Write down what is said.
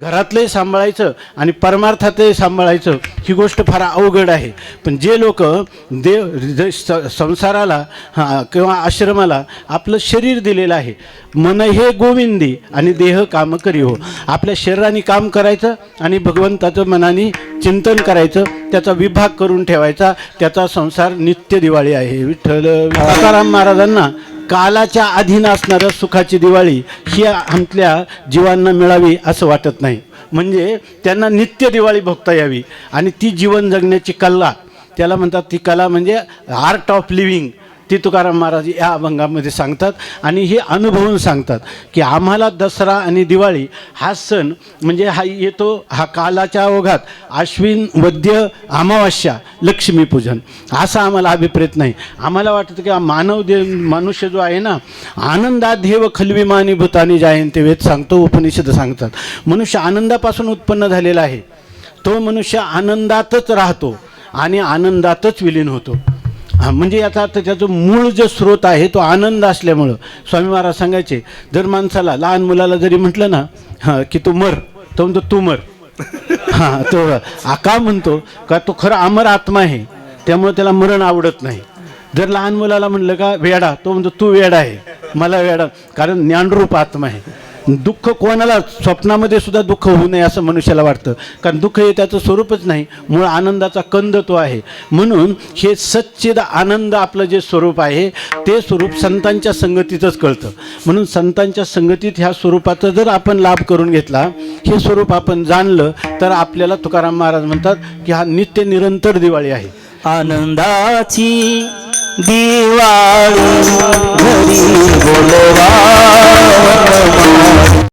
घरातलंही सांभाळायचं आणि परमार्थातही सांभाळायचं ही गोष्ट फार अवघड आहे. पण जे लोक देव जे स- संसाराला हां किंवा आश्रमाला आपलं शरीर दिलेलं आहे मन हे गोविंदी आणि देह काम करी हो. आपल्या शरीराने काम करायचं आणि भगवंताचं मनाने चिंतन करायचं त्याचा विभाग करून ठेवायचा त्याचा संसार नित्य दिवाळी आहे. विठ्ठल तुकाराम महाराजांना कालाच्या अधीन असणारं सुखाची दिवाळी ही आमच्या जीवांना मिळावी असं वाटत नाही. म्हणजे त्यांना नित्य दिवाळी भोगता यावी. आणि ती जीवन जगण्याची कला त्याला म्हणतात ती कला म्हणजे आर्ट ऑफ लिव्हिंग ती तुकाराम महाराज या अभंगामध्ये सांगतात आणि हे अनुभवून सांगतात की आम्हाला दसरा आणि दिवाळी हा सण म्हणजे हा येतो हा कालाच्या ओघात आश्विन वद्य अमावास्या लक्ष्मीपूजन असा आम्हाला अभिप्रेत नाही. आम्हाला वाटतं की मानव दे मनुष्य जो आहे ना आनंदाध्येव खलविमानी भूतानी जायंते वेद सांगतो उपनिषद सांगतात. मनुष्य आनंदापासून उत्पन्न झालेला आहे. तो मनुष्य आनंदातच राहतो आणि आनंदातच विलीन होतो. हां म्हणजे याचा अर्थ त्याचं मूळ जो स्रोत आहे तो आनंद असल्यामुळं. स्वामी महाराज सांगायचे जर माणसाला लहान मुलाला जरी म्हटलं ना हां की तू मर तो म्हणतो तू मर. हां तो आका का म्हणतो का तो खरं अमर आत्मा आहे. त्यामुळे त्याला मरण आवडत नाही. जर लहान मुलाला म्हटलं का वेडा तो म्हणतो तू वेडा आहे मला वेडा कारण ज्ञानरूप आत्मा आहे. दुःख कोणाला स्वप्नामध्ये सुद्धा दुःख होऊ नये असं मनुष्याला वाटतं. कारण दुःख हे त्याचं स्वरूपच नाही मूळ आनंदाचा कंद तो आहे. म्हणून हे सच्चिद आनंद आपलं जे स्वरूप आहे ते स्वरूप संतांच्या संगतीतच कळतं. म्हणून संतांच्या संगतीत ह्या स्वरूपाचा जर आपण लाभ करून घेतला हे स्वरूप आपण जाणलं तर आपल्याला तुकाराम महाराज म्हणतात की हा नित्य निरंतर दिवाळी आहे. आनंदाची दिवाळी